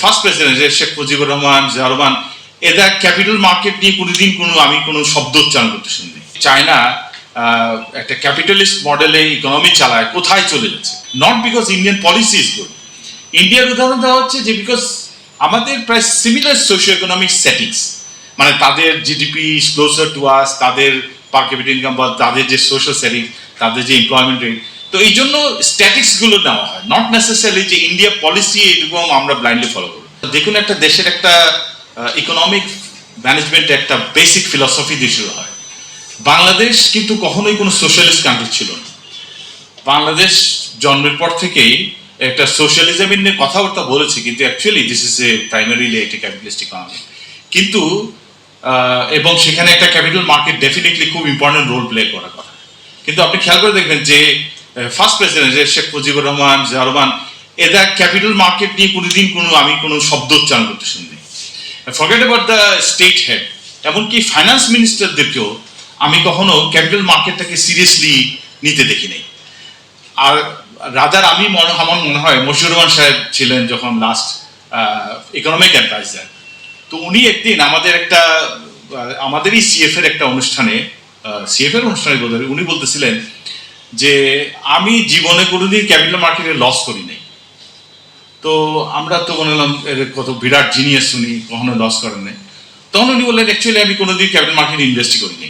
First president Sheikh Mujibur Rahman Zia Rahman এরা capital market নিয়ে কোনোদিন কোনো, আমি কোনো শব্দ উচ্চারণ করতে শুনিনি। চায়না একটা ক্যাপিটালিস্ট মডেলে ইকোনমি চালায়, কোথায় চলে যাচ্ছে? Not because Indian policy is good ইন্ডিয়ার উদাহরণ দেওয়া হচ্ছে যে বিকজ আমাদের প্রায় সিমিলার সোশিও ইকোনমিক সেটিংস মানে তাদের জিডিপি ক্লোজার টু আস তাদের পার ক্যাপিটাল ইনকাম বা তাদের যে সোশ্যাল সেটিং তাদের যে এমপ্লয়মেন্ট রেট তো এই জন্য স্ট্যাটিক্সগুলো নেওয়া হয়। নট নেসেসারি যে ইন্ডিয়া পলিসি এরকম আমরা ব্লাইন্ডলি ফলো করব দেখুন একটা দেশের একটা ইকোনমিক ম্যানেজমেন্ট একটা বেসিক ফিলসফি দিয়ে শুরু হয়। বাংলাদেশ কিন্তু কখনোই কোনো সোশ্যালিস্ট কান্ট্রি ছিল না। বাংলাদেশ জন্মের পর থেকেই একটা সোশ্যালিজম নিয়ে কথাবার্তা বলেছে, কিন্তু actually this is a primarily একটা ক্যাপিটালিস্ট ইকোনমি কিন্তু এবং সেখানে একটা ক্যাপিটাল মার্কেট ডেফিনেটলি খুব ইম্পর্টেন্ট রোল প্লে করার কথা। কিন্তু আপনি খেয়াল করে দেখবেন যে ফার্স্ট প্রেসিডেন্ট শেখ মুজিবুর রহমান জিয়া রহমান এরা ক্যাপিটাল মার্কেট নিয়ে কোনোদিন কোনো, আমি কোনো শব্দ উচ্চারণ করতে শুনিনি। Forget about the state head এমনকি ফাইন্যান্স মিনিস্টারদেরকেও আমি কখনো ক্যাপিটাল মার্কেটটাকে সিরিয়াসলি নিতে দেখি নাই আর রাজার আমি মনে, আমার মনে হয় মশিউর রহমান সাহেব ছিলেন যখন লাস্ট ইকোনমিক অ্যাডভাইজার তো উনি একদিন আমাদের একটা আমাদেরই সিএফ এর একটা অনুষ্ঠানে সিএফ এর অনুষ্ঠানে উনি বলতেছিলেন যে আমি জীবনে কোনোদিন ক্যাপিটাল মার্কেটে লস করি নাই। তো আমরা তো মনে হলাম কত বিরাট জিনিয়াস শুনি কখনো লস করেন নাই। তখন উনি বললেন অ্যাকচুয়ালি আমি কোনোদিন ক্যাপিটাল মার্কেটে ইনভেস্ট করিনি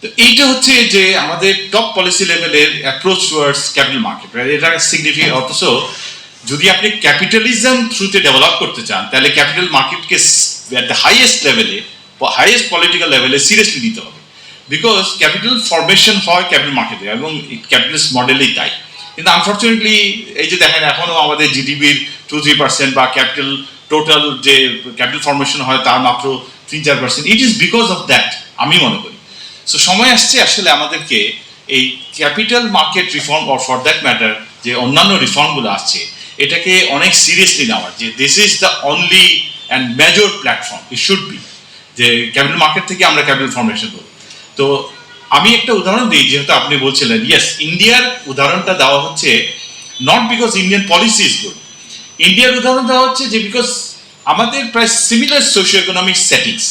তো এইটা হচ্ছে যে আমাদের টপ পলিসি লেভেলের অ্যাপ্রোচ টুয়ার্ডস ক্যাপিটাল মার্কেট এটা সিগনিফিকেন্ট অথচ যদি আপনি ক্যাপিটালিজম থ্রুতে ডেভেলপ করতে চান, তাহলে ক্যাপিটাল মার্কেটকে অ্যাট দ্য হাইয়েস্ট লেভেলে হাইয়েস্ট পলিটিক্যাল লেভেলে সিরিয়াসলি নিতে হবে। বিকজ ক্যাপিটাল ফরমেশন হয় ক্যাপিটাল মার্কেটে এবং ক্যাপিটালিস্ট মডেলেই তাই। কিন্তু আনফর্চুনেটলি এই যে দেখেন এখনও আমাদের জিডিপির টু থ্রি পার্সেন্ট বা ক্যাপিটাল টোটাল যে ক্যাপিটাল ফরমেশন হয় তার মাত্র তিন, চার percent it is because of that আমি মনে করি। সো সময় আসছে আসলে আমাদেরকে এই capital market reform or for that matter যে অন্যান্য রিফর্মগুলো আসছে, এটাকে অনেক সিরিয়াসলি নেওয়ার যে this is the only and major platform it should be যে ক্যাপিটাল মার্কেট থেকে আমরা ক্যাপিটাল ফর্মেশন করব। তো আমি একটা উদাহরণ দিই, যেহেতু আপনি বলছিলেন ইয়েস ইন্ডিয়ার উদাহরণটা দেওয়া হচ্ছে not because Indian policy is good ইন্ডিয়ার উদাহরণ দেওয়া হচ্ছে যে বিকজ আমাদের প্রায় সিমিলার সোশিও ইকোনমিক সেটিংস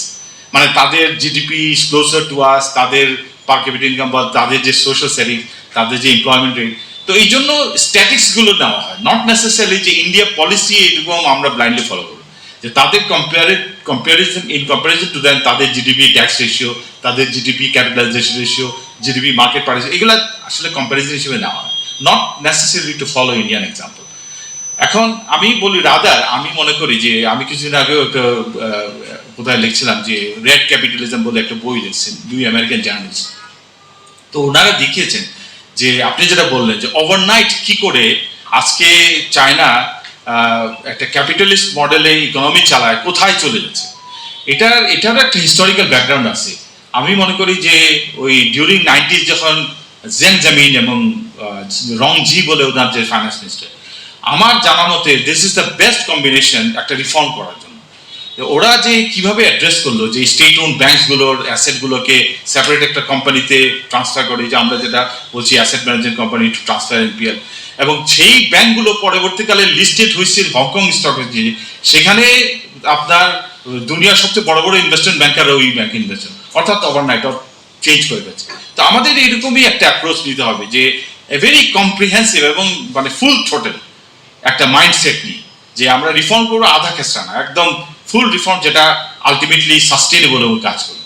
মানে তাদের জিডিপি ক্লোজার টু আস তাদের পার ক্যাপিটাল ইনকাম বা তাদের যে সোশ্যাল সেটিং তাদের যে এমপ্লয়মেন্ট রেট তো এই জন্য স্ট্যাটিক্সগুলো নেওয়া হয় নট নেসেসারি যে ইন্ডিয়া পলিসি এরকম আমরা ব্লাইন্ডলি ফলো করব যে তাদের কম্পেয়ারে comparison in comparison to then তাদের জিডিপি ট্যাক্স রেশিও তাদের GDP capitalization ratio GDP market parties এগুলো আসলে কম্পারিজন হিসেবে নেওয়া হয়। Not necessary to follow Indian example এখন আমি বলি রাদার আমি মনে করি যে আমি কিছুদিন আগেও একটা কোথায় লিখছিলাম যে রেড ক্যাপিটালিজম বলে একটা বই লিখছেন, দুই আমেরিকান জার্নালিস্ট তো ওনারা দেখিয়েছেন যে আপনি যেটা বললেন যে ওভারনাইট কি করে আজকে চায়না একটা ক্যাপিটালিস্ট মডেলে ইকোনমি চালায়, কোথায় চলে যাচ্ছে? এটার এটার একটা হিস্টোরিক্যাল ব্যাকগ্রাউন্ড আছে। আমি মনে করি যে ওই ডিউরিং নাইনটিজ যখন জেন জামিন এবং রং জি বলে ওনার যে ফাইন্যান্স মিনিস্টার আমার জানা মতে this is the best combination একটা রিফর্ম করার জন্য। ওরা যে কীভাবে অ্যাড্রেস করল যে স্টেট ওন ব্যাংকসগুলোর অ্যাসেটগুলোকে সেপারেট একটা কোম্পানিতে ট্রান্সফার করে, যে আমরা যেটা বলছি asset management company to transfer NPL এবং সেই ব্যাংকগুলো পরবর্তীকালে লিস্টেড হয়েছে হংকং স্টক এক্সচেঞ্জে সেখানে আপনার দুনিয়ার সবচেয়ে বড় বড় ইনভেস্টমেন্ট ব্যাংকার ওই ব্যাংক ইনভেস্টমেন্ট অর্থাৎ ওভারনাইট চেঞ্জ করে গেছে। তো আমাদের এরকমই একটা অ্যাপ্রোচ নিতে হবে যে ভেরি কম্প্রিহেন্সিভ এবং মানে ফুল টোটাল একটা মাইন্ডসেট নিই যে আমরা রিফর্ম করব আধা খেসরা না একদম ফুল রিফর্ম যেটা আলটিমেটলি সাস্টেনেবল এবং কাজ করবে।